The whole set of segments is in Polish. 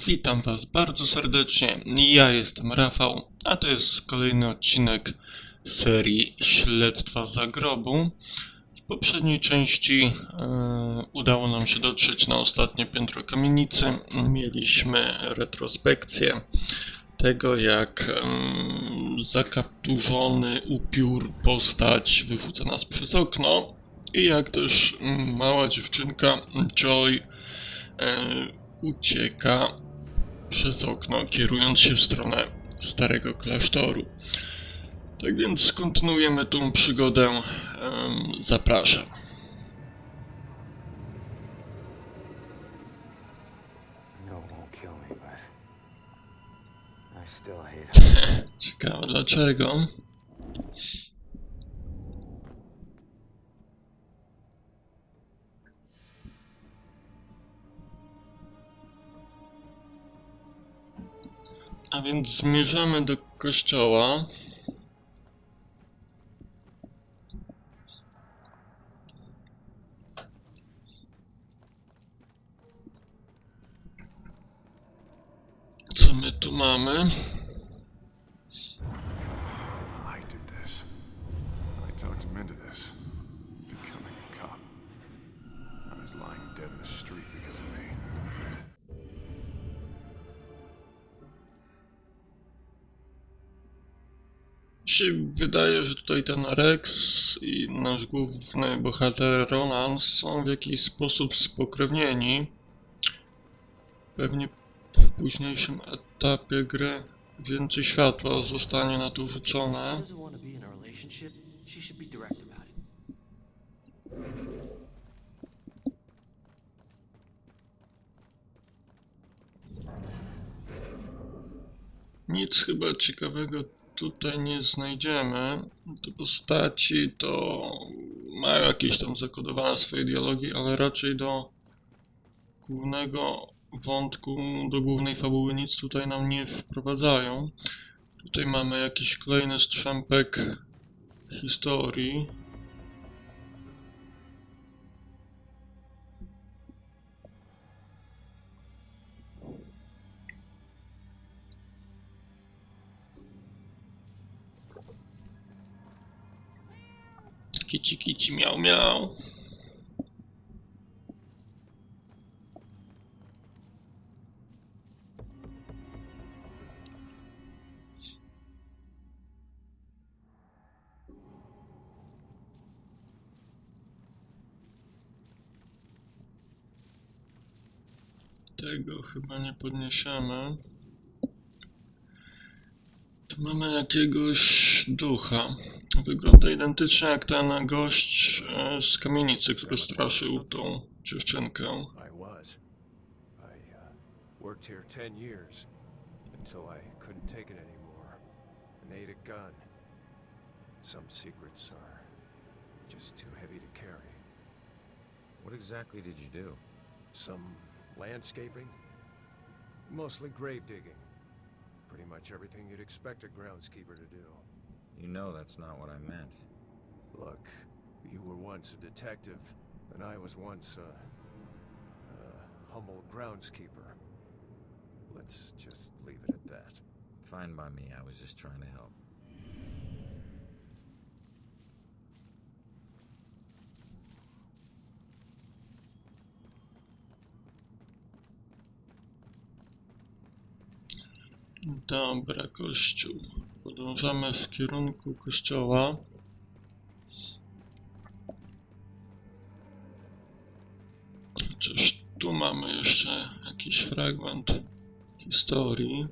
Witam Was bardzo serdecznie. Ja jestem Rafał, a to jest kolejny odcinek serii Śledztwa Zagrobu. W poprzedniej części e, udało nam się dotrzeć na ostatnie piętro kamienicy. Mieliśmy retrospekcję tego, jak em, zakapturzony upiór postać wywódza nas przez okno i jak też mała dziewczynka Joy e, ucieka przez okno, kierując się w stronę starego klasztoru. Tak więc kontynuujemy tą przygodę. Zapraszam. No, it więc zmierzamy do kościoła. Co my tu mamy? Becoming a cop. I was lying dead in the street because of me. Się wydaje, że tutaj ten Rex i nasz główny bohater Ronan są w jakiś sposób spokrewnieni. Pewnie w późniejszym etapie gry więcej światła zostanie na to rzucone. Nic chyba ciekawego tutaj nie znajdziemy. Te postaci to mają jakieś tam zakodowane swoje dialogi, ale raczej do głównego wątku, do głównej fabuły nic tutaj nam nie wprowadzają. Tutaj mamy jakiś kolejny strzępek historii. Kici kici miał miał. Tego chyba nie podniesiemy. Tu mamy jakiegoś ducha. Wygląda identycznie jak ten gość e, z kamienicy, który straszył tą dziewczynkę. Uh, worked here 10 years until I couldn't take it anymore and ate a gun. Some secrets are just too heavy to carry. What exactly did you do? Some landscaping, mostly grave digging. Pretty much everything you'd expect a groundskeeper to do. You know that's not what I meant. Look, you were once a detective, and I was once a, a humble groundskeeper. Let's just leave it at that. Fine by me, I was just trying to help. Dobra, kościół. Podążamy w kierunku kościoła. Chociaż tu mamy jeszcze jakiś fragment historii.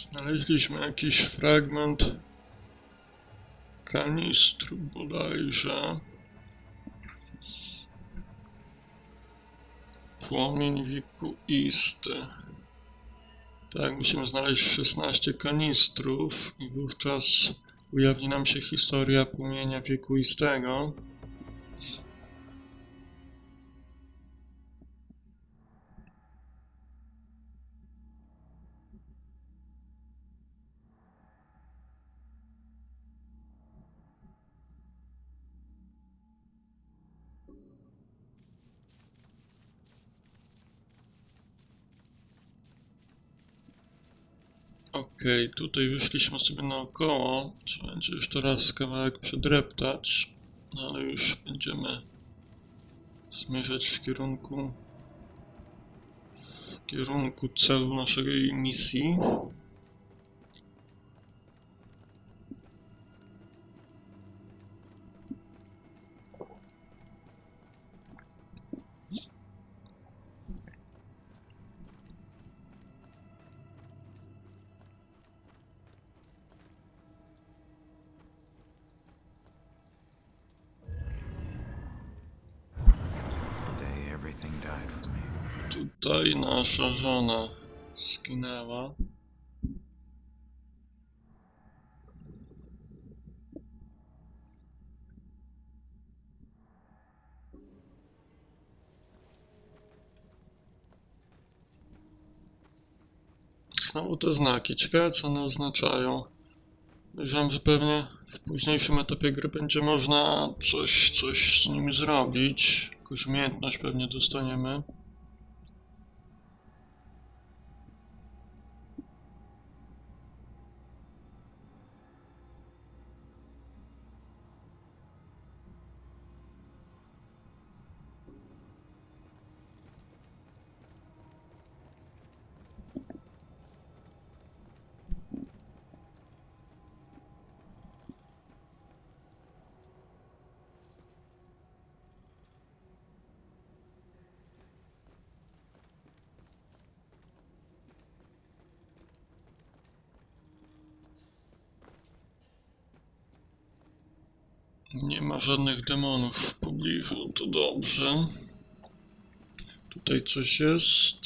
Znaleźliśmy jakiś fragment kanistru bodajże. Płomień wiekuisty. Tak, musimy znaleźć 16 kanistrów i wówczas ujawni nam się historia płomienia wiekuistego. Okej, tutaj wyszliśmy sobie naokoło. Trzeba będzie jeszcze raz kawałek przedreptać, no ale już będziemy zmierzać w kierunku w kierunku celu naszej misji. Nasza żona zginęła. Znowu te znaki. Ciekawe co one oznaczają. Myślałem, że pewnie w późniejszym etapie gry będzie można coś, coś z nimi zrobić. Jakąś umiejętność pewnie dostaniemy. Nie ma żadnych demonów w pobliżu, to dobrze. Tutaj coś jest.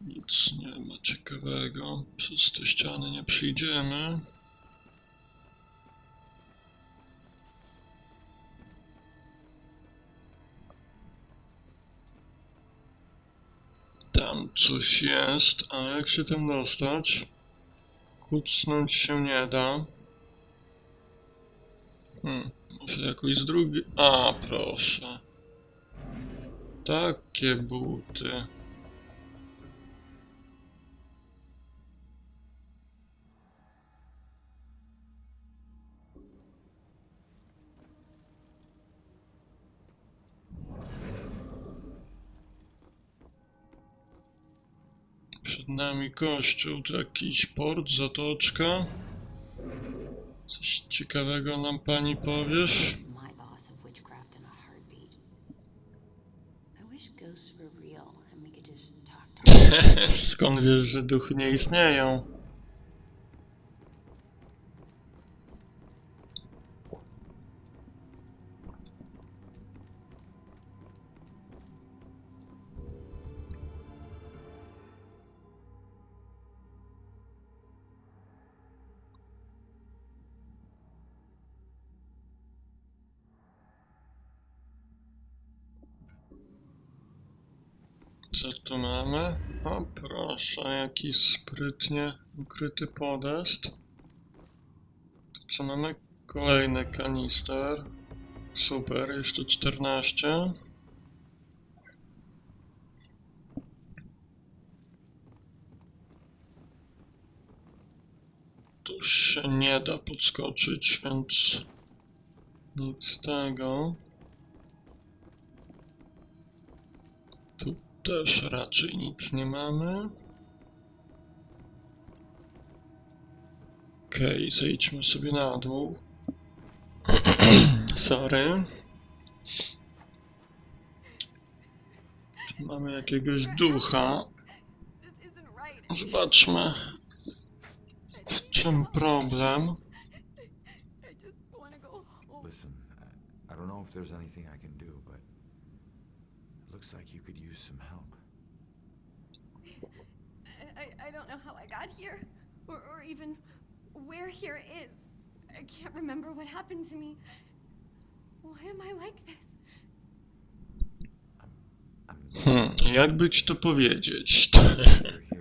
Nic nie ma ciekawego. Przez te ściany nie przyjdziemy. Tam coś jest, ale jak się tam dostać? Kucnąć się nie da. Hmm, może jakoś z drugiej. A, proszę. Takie buty. Przed nami kościół, tu jakiś port, zatoczka. Coś ciekawego nam pani powiesz? Skąd wiesz, że duchy nie istnieją? Tu mamy? O proszę, jaki sprytnie ukryty podest. Tu co mamy? Kolejny kanister. Super, jeszcze 14. Tu się nie da podskoczyć, więc nic z tego. Tu też raczej nic nie mamy. Okej, zejdźmy sobie na dół. Sorry. Tu mamy jakiegoś ducha. Zobaczmy. czym problem? Listen, I, don't know if there's anything I can do, but looks like you could use some help. I, I, I don't know how I got here, or, or even where here is. I can't remember what happened to me. Why am I like this? I'm Hmm, jakby ci to powiedzieć?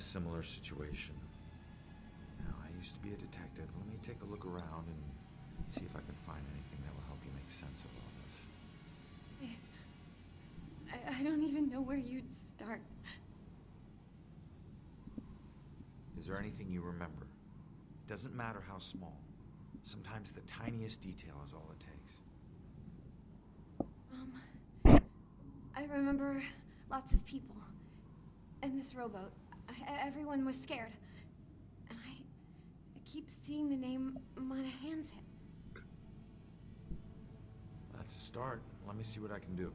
a similar situation. Now, I used to be a detective. Let me take a look around and see if I can find anything that will help you make sense of all this. I, I don't even know where you'd start. Is there anything you remember? It doesn't matter how small. Sometimes the tiniest detail is all it takes. Um, I remember lots of people. And this rowboat. Everyone was scared. And I, I keep seeing the name Monahan's. That's a start. Let me see what I can do.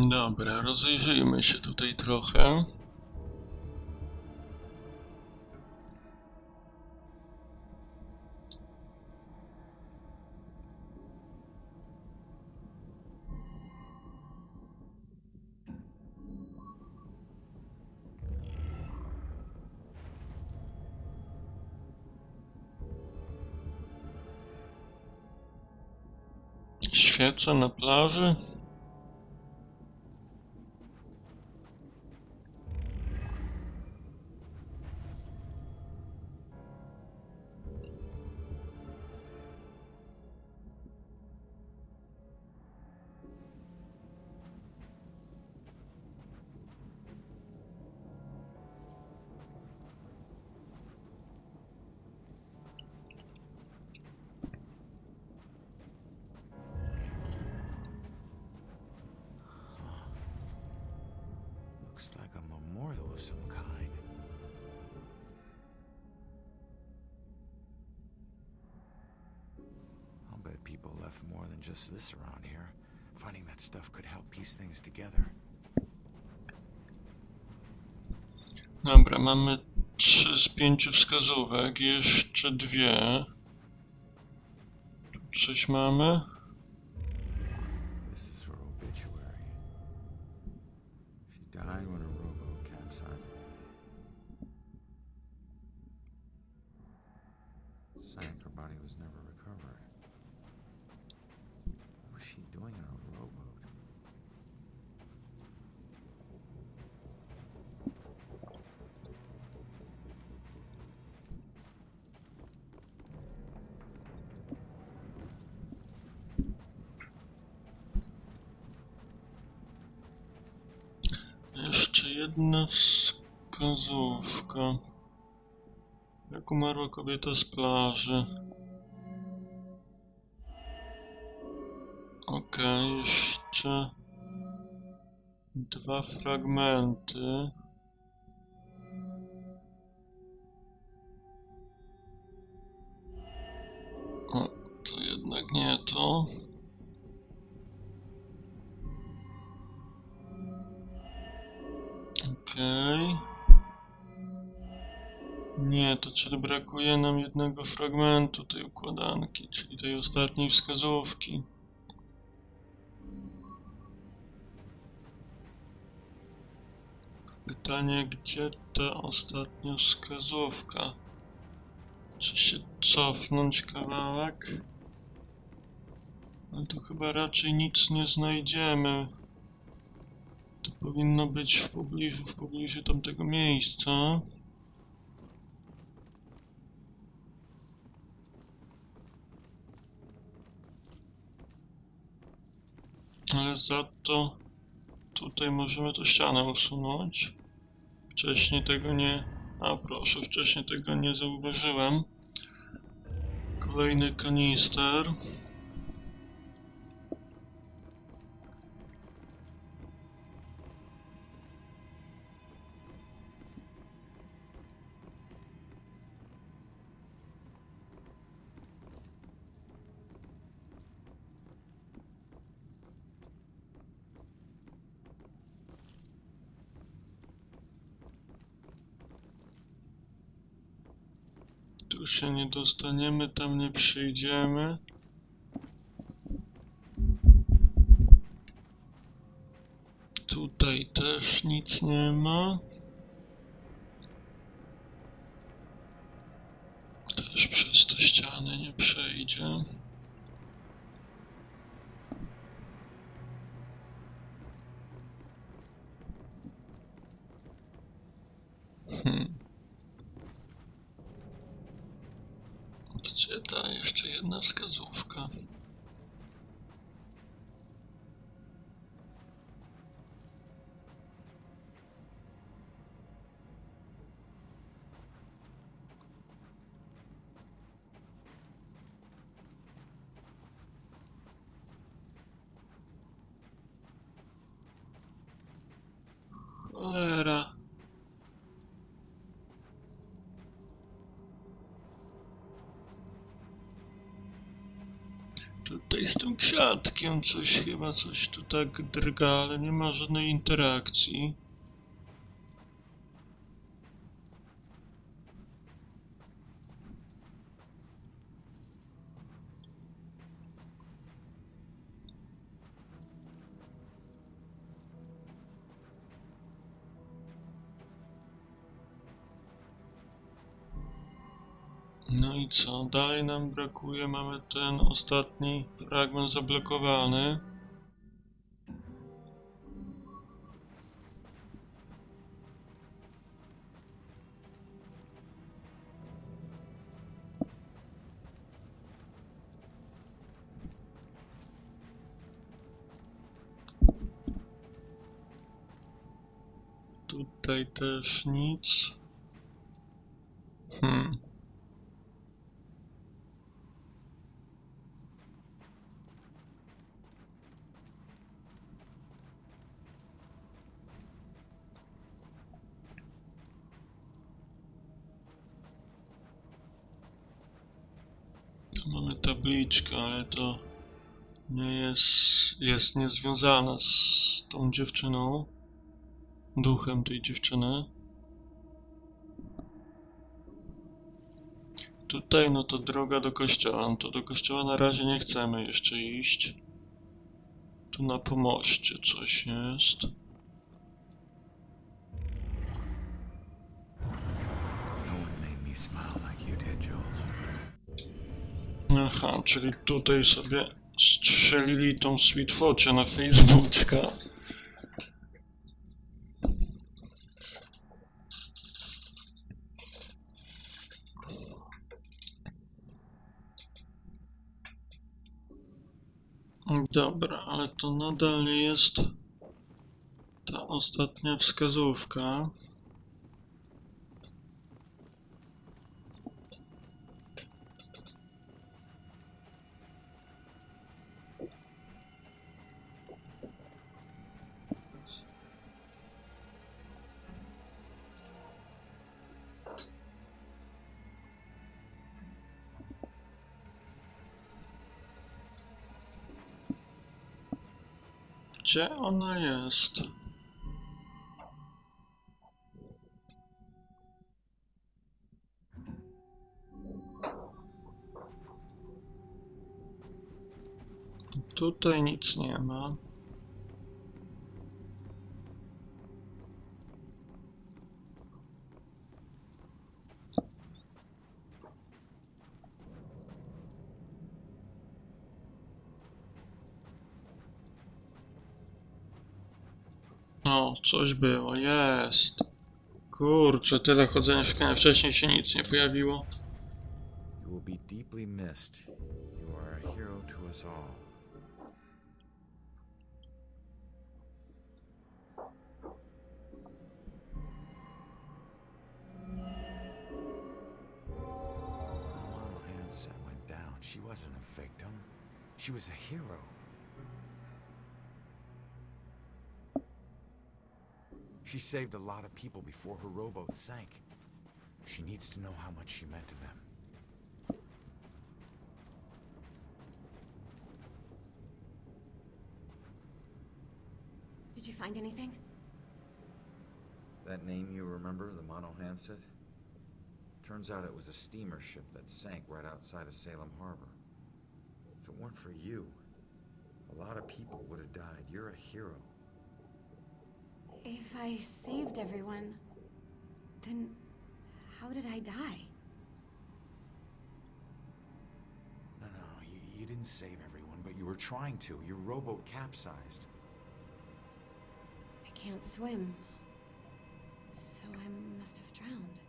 Dobra, rozejrzyjmy się tutaj trochę. Świece na plaży. Like a memorial of some kind. I'll bet people left more than just this around here. Finding that stuff could help piece things together. Dobra, mamy trzy z pięciu wskazówek, jeszcze dwie. Coś mamy? Her body was never recovered. What was she doing in a rowboat? Jeszcze jedna wskazówka. Jak umarła kobieta z plaży. Okej, jeszcze dwa fragmenty. O, to jednak nie to. To czyli brakuje nam jednego fragmentu tej układanki, czyli tej ostatniej wskazówki. Pytanie, gdzie ta ostatnia wskazówka? Czy się cofnąć kawałek? Ale tu chyba raczej nic nie znajdziemy. To powinno być w pobliżu, w pobliżu tamtego miejsca. Ale za to tutaj możemy tę ścianę usunąć. Wcześniej tego nie... A proszę, wcześniej tego nie zauważyłem. Kolejny kanister. Tu się nie dostaniemy, tam nie przyjdziemy. Tutaj też nic nie ma. Też przez te ściany nie przejdzie. Hmm. Gdzie ta jeszcze jedna wskazówka? Cholera. Tutaj z tym kwiatkiem coś chyba coś tu tak drga, ale nie ma żadnej interakcji. No i co? Dalej nam brakuje. Mamy ten ostatni fragment zablokowany. Tutaj też nic. Hmm. Tabliczkę, ale to nie jest, jest niezwiązana z tą dziewczyną, duchem tej dziewczyny. Tutaj no to droga do kościoła, no to do kościoła na razie nie chcemy jeszcze iść. Tu na pomoście coś jest. Aha, czyli tutaj sobie strzelili tą sweet focie na Facebooka. Dobra, ale to nadal nie jest ta ostatnia wskazówka. Gdzie ona jest? Tutaj nic nie ma. O, coś było, jest. Kurczę, tyle chodzenia, szukania, wcześniej się nic nie pojawiło. You will be deeply She saved a lot of people before her rowboat sank. She needs to know how much she meant to them. Did you find anything? That name you remember, the Mono Hanset? Turns out it was a steamer ship that sank right outside of Salem Harbor. If it weren't for you, a lot of people would have died. You're a hero. If I saved everyone, then how did I die? No, no, you, you didn't save everyone, but you were trying to. Your rowboat capsized. I can't swim. So I must have drowned.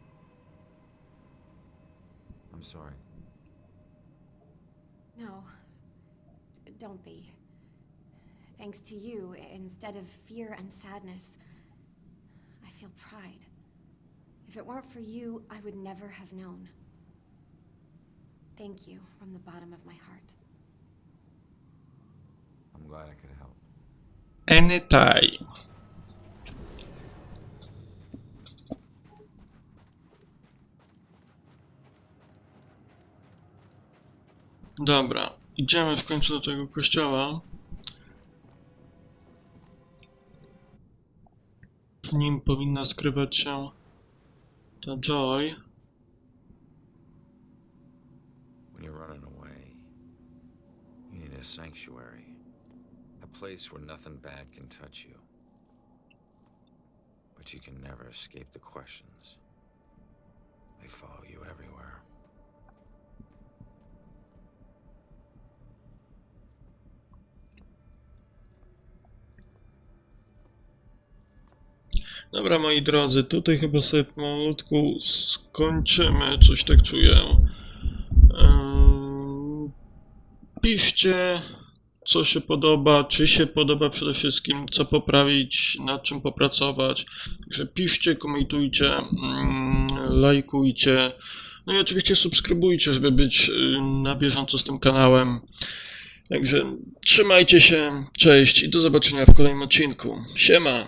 I'm sorry. No. D- Don't be. Thanks to you, instead of fear and sadness, feel pride. If it weren't for you, I would never have known. Thank you from the bottom of my heart. I'm glad I could help. Anytime. Dobra, idziemy w końcu do tego kościoła. Nim powinna skrywać się ta Joy. When you're running away, you need a sanctuary. A place where nothing bad can touch you. But you can never escape the questions. They follow you everywhere. Dobra, moi drodzy, tutaj chyba sobie pomalutku skończymy, coś tak czuję. Ehm, Piszcie, co się podoba, czy się podoba przede wszystkim, co poprawić, nad czym popracować. Także piszcie, komentujcie, mm, lajkujcie. No i oczywiście subskrybujcie, żeby być y, na bieżąco z tym kanałem. Także trzymajcie się, cześć i do zobaczenia w kolejnym odcinku. Siema!